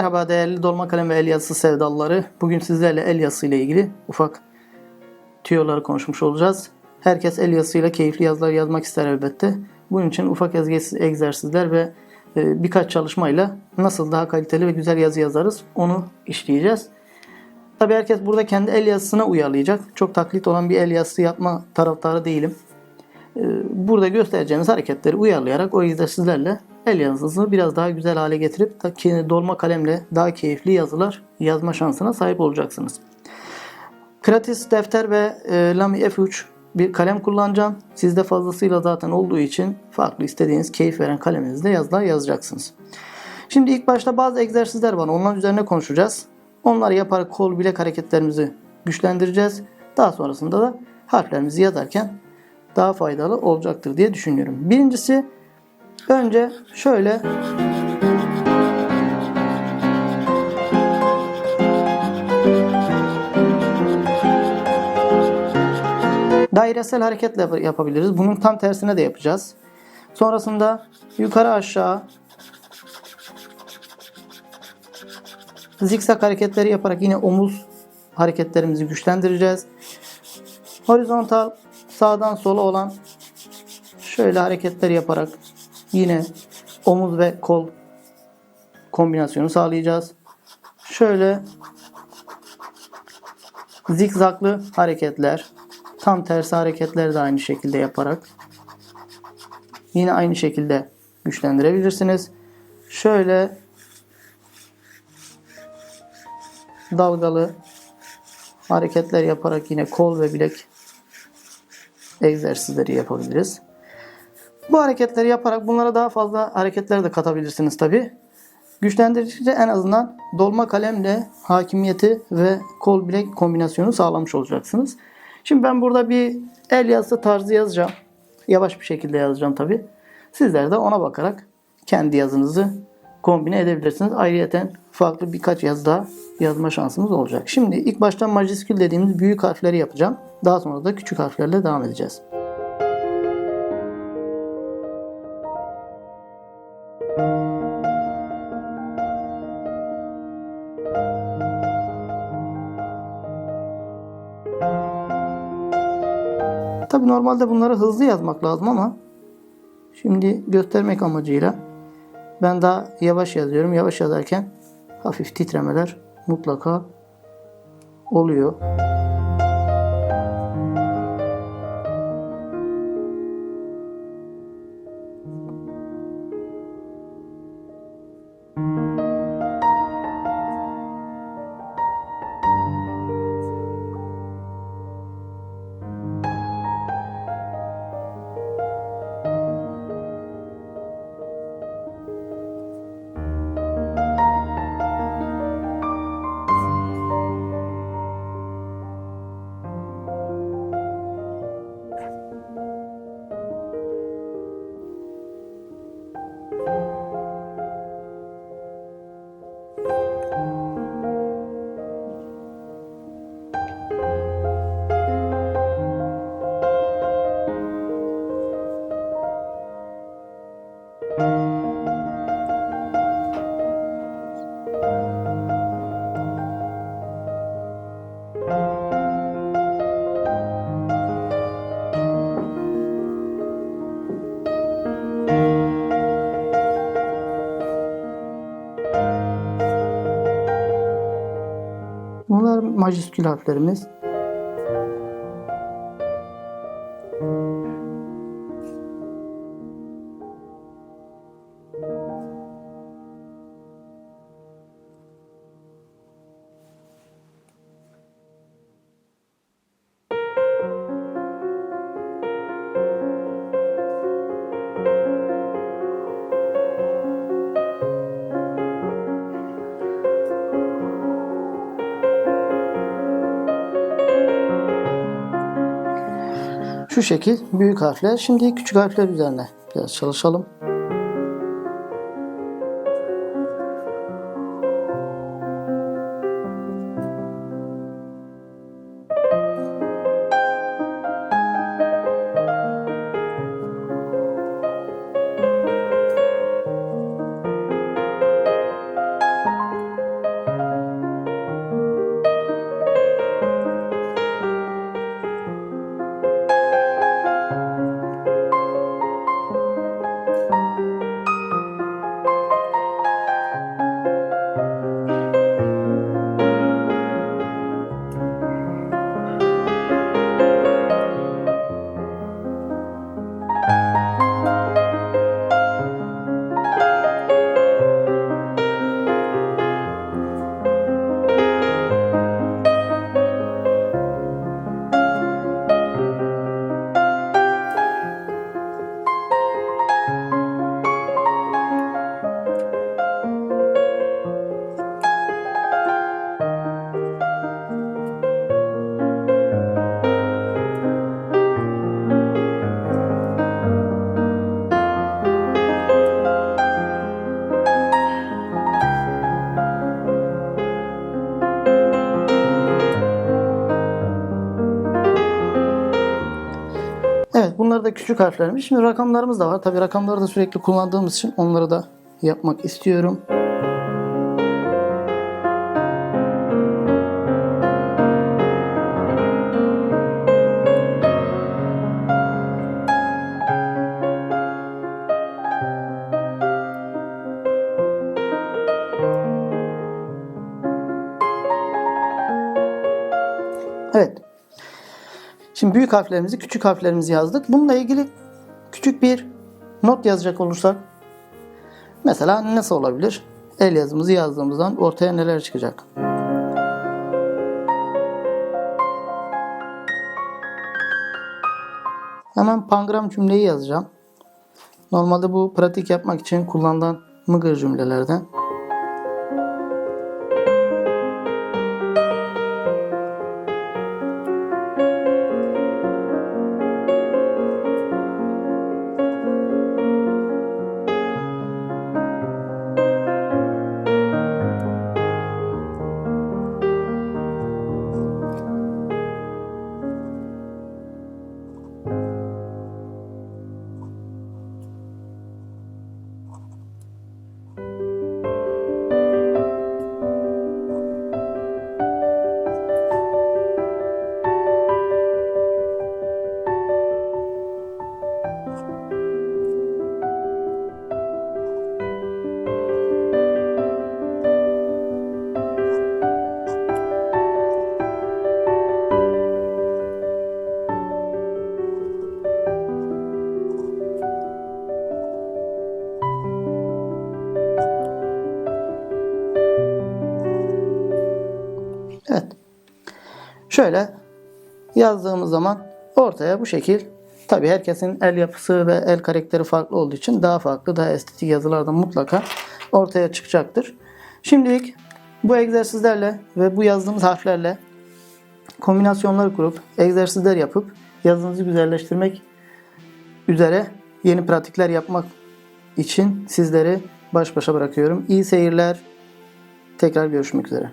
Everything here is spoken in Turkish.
Merhaba değerli dolma kalem ve el yazısı sevdalıları. Bugün sizlerle el ile ilgili ufak tüyoları konuşmuş olacağız. Herkes el yazısıyla keyifli yazılar yazmak ister elbette. Bunun için ufak egzersizler ve e, birkaç çalışmayla nasıl daha kaliteli ve güzel yazı yazarız onu işleyeceğiz. Tabii herkes burada kendi el yazısına uyarlayacak. Çok taklit olan bir el yazısı yapma taraftarı değilim. E, Burada göstereceğiniz hareketleri uyarlayarak o egzersizlerle el yazısını biraz daha güzel hale getirip dolma kalemle daha keyifli yazılar yazma şansına sahip olacaksınız. Kratis defter ve e, Lamy F3 bir kalem kullanacağım. Sizde fazlasıyla zaten olduğu için farklı istediğiniz keyif veren kaleminizle yazılar yazacaksınız. Şimdi ilk başta bazı egzersizler var. Onlar üzerine konuşacağız. Onları yaparak kol bilek hareketlerimizi güçlendireceğiz. Daha sonrasında da harflerimizi yazarken daha faydalı olacaktır diye düşünüyorum. Birincisi önce şöyle dairesel hareketle yap- yapabiliriz. Bunun tam tersine de yapacağız. Sonrasında yukarı aşağı zikzak hareketleri yaparak yine omuz hareketlerimizi güçlendireceğiz. Horizontal sağdan sola olan şöyle hareketler yaparak yine omuz ve kol kombinasyonu sağlayacağız. Şöyle zikzaklı hareketler, tam tersi hareketleri de aynı şekilde yaparak yine aynı şekilde güçlendirebilirsiniz. Şöyle dalgalı hareketler yaparak yine kol ve bilek egzersizleri yapabiliriz. Bu hareketleri yaparak bunlara daha fazla hareketler de katabilirsiniz tabi. Güçlendirdikçe en azından dolma kalemle hakimiyeti ve kol bilek kombinasyonu sağlamış olacaksınız. Şimdi ben burada bir el yazısı tarzı yazacağım. Yavaş bir şekilde yazacağım tabi. Sizler de ona bakarak kendi yazınızı kombine edebilirsiniz. Ayrıyeten farklı birkaç yazı daha yazma şansımız olacak. Şimdi ilk başta majiskül dediğimiz büyük harfleri yapacağım. Daha sonra da küçük harflerle devam edeceğiz. Tabi normalde bunları hızlı yazmak lazım ama şimdi göstermek amacıyla ben daha yavaş yazıyorum. Yavaş yazarken hafif titremeler mutlaka oluyor. Majiskül harflerimiz. Şu şekil büyük harfler. Şimdi küçük harfler üzerine biraz çalışalım. Bunlar da küçük harflermiş. Şimdi rakamlarımız da var. Tabii rakamları da sürekli kullandığımız için onları da yapmak istiyorum. Evet. Şimdi büyük harflerimizi, küçük harflerimizi yazdık. Bununla ilgili küçük bir not yazacak olursak mesela nasıl olabilir? El yazımızı yazdığımızdan ortaya neler çıkacak? Hemen pangram cümleyi yazacağım. Normalde bu pratik yapmak için kullanılan mıgır cümlelerden. Evet. Şöyle yazdığımız zaman ortaya bu şekil tabi herkesin el yapısı ve el karakteri farklı olduğu için daha farklı daha estetik yazılardan mutlaka ortaya çıkacaktır. Şimdilik bu egzersizlerle ve bu yazdığımız harflerle kombinasyonlar kurup egzersizler yapıp yazınızı güzelleştirmek üzere yeni pratikler yapmak için sizleri baş başa bırakıyorum. İyi seyirler. Tekrar görüşmek üzere.